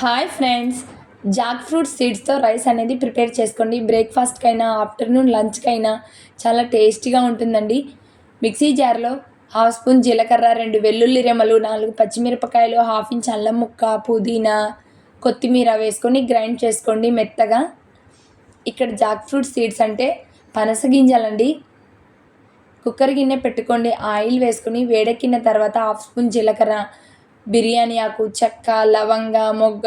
Hi friends. Jack fruit సీడ్స్తో rice అనేది prepare చేసుకోండి. బ్రేక్ఫాస్ట్కైనా ఆఫ్టర్నూన్ లంచ్కైనా చాలా టేస్టీగా ఉంటుందండి. మిక్సీ జార్లో హాఫ్ స్పూన్ జీలకర్ర రెండు వెల్లుల్లి రెమలు నాలుగు పచ్చిమిరపకాయలు హాఫ్ ఇంచ్ అల్లం ముక్క పుదీనా కొత్తిమీర వేసుకొని గ్రైండ్ చేసుకోండి మెత్తగా. ఇక్కడ జాక్ ఫ్రూట్ సీడ్స్ అంటే పనస గింజలండి. కుక్కర్ గిన్నె పెట్టుకోండి. ఆయిల్ వేసుకొని వేడెక్కిన తర్వాత హాఫ్ స్పూన్ జీలకర్ర బిర్యానీ ఆకు చెక్క లవంగ మొగ్గ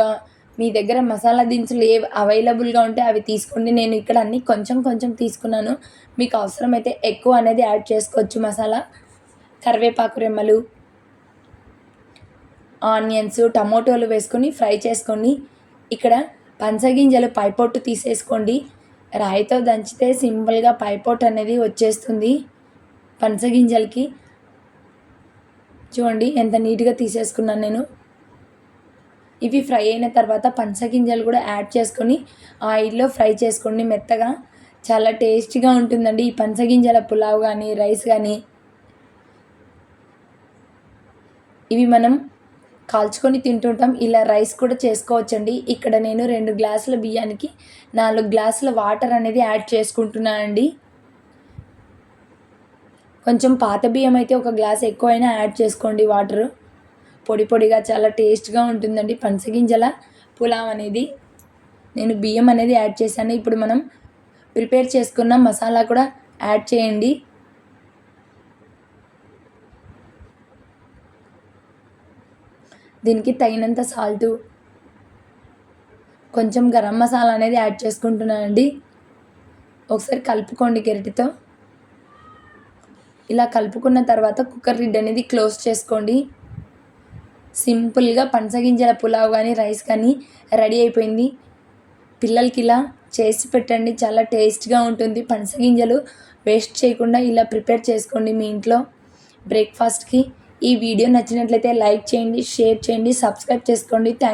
మీ దగ్గర మసాలా దినుసులు ఏ అవైలబుల్గా ఉంటే అవి తీసుకోండి. నేను ఇక్కడ అన్నీ కొంచెం కొంచెం తీసుకున్నాను. మీకు అవసరమైతే ఎక్కువ అనేది యాడ్ చేసుకోవచ్చు. మసాలా కరివేపాకు రెమ్మలు ఆనియన్స్ టమోటోలు వేసుకొని ఫ్రై చేసుకోండి. ఇక్కడ పంచగింజలు పైపొట్టు తీసేసుకోండి. రాయితో దంచితే సింపుల్గా పైపొట్టు అనేది వచ్చేస్తుంది. పంచగింజలకి చూడండి ఎంత నీట్గా తీసేసుకున్నాను నేను. ఇవి ఫ్రై అయిన తర్వాత పంచగింజలు కూడా యాడ్ చేసుకొని ఆయిల్లో ఫ్రై చేసుకోండి మెత్తగా. చాలా టేస్టీగా ఉంటుందండి ఈ పంచగింజల పులావ్ కానీ రైస్ కానీ. ఇవి మనం కాల్చుకొని తింటుంటాం. ఇలా రైస్ కూడా చేసుకోవచ్చండి. ఇక్కడ నేను రెండు గ్లాసుల బియ్యానికి నాలుగు గ్లాసుల వాటర్ అనేది యాడ్ చేసుకుంటున్నానండి. కొంచెం పాత బియ్యం అయితే ఒక గ్లాస్ ఎక్కువైనా యాడ్ చేసుకోండి వాటర్. పొడి పొడిగా చాలా టేస్ట్గా ఉంటుందండి. పంచగింజల పులావ్ అనేది. నేను బియ్యం అనేది యాడ్ చేశాను. ఇప్పుడు మనం ప్రిపేర్ చేసుకున్న మసాలా కూడా యాడ్ చేయండి. దీనికి తగినంత సాల్టు. కొంచెం గరం మసాలా అనేది యాడ్ చేసుకుంటున్నానండి. ఒకసారి కలుపుకోండి గరిటెతో. ఇలా కలుపుకున్న తర్వాత కుక్కర్ లిడ్ అనేది క్లోజ్ చేసుకోండి. సింపుల్గా పంచగింజల పులావ్ కానీ రైస్ కానీ రెడీ అయిపోయింది. పిల్లలకి ఇలా చేసి పెట్టండి. చాలా టేస్ట్గా ఉంటుంది. పంచగింజలు వేస్ట్ చేయకుండా ఇలా ప్రిపేర్ చేసుకోండి మీ ఇంట్లో. బ్రేక్ఫాస్ట్కి ఈ వీడియో నచ్చినట్లయితే లైక్ చేయండి షేర్ చేయండి సబ్స్క్రైబ్ చేసుకోండి. థ్యాంక్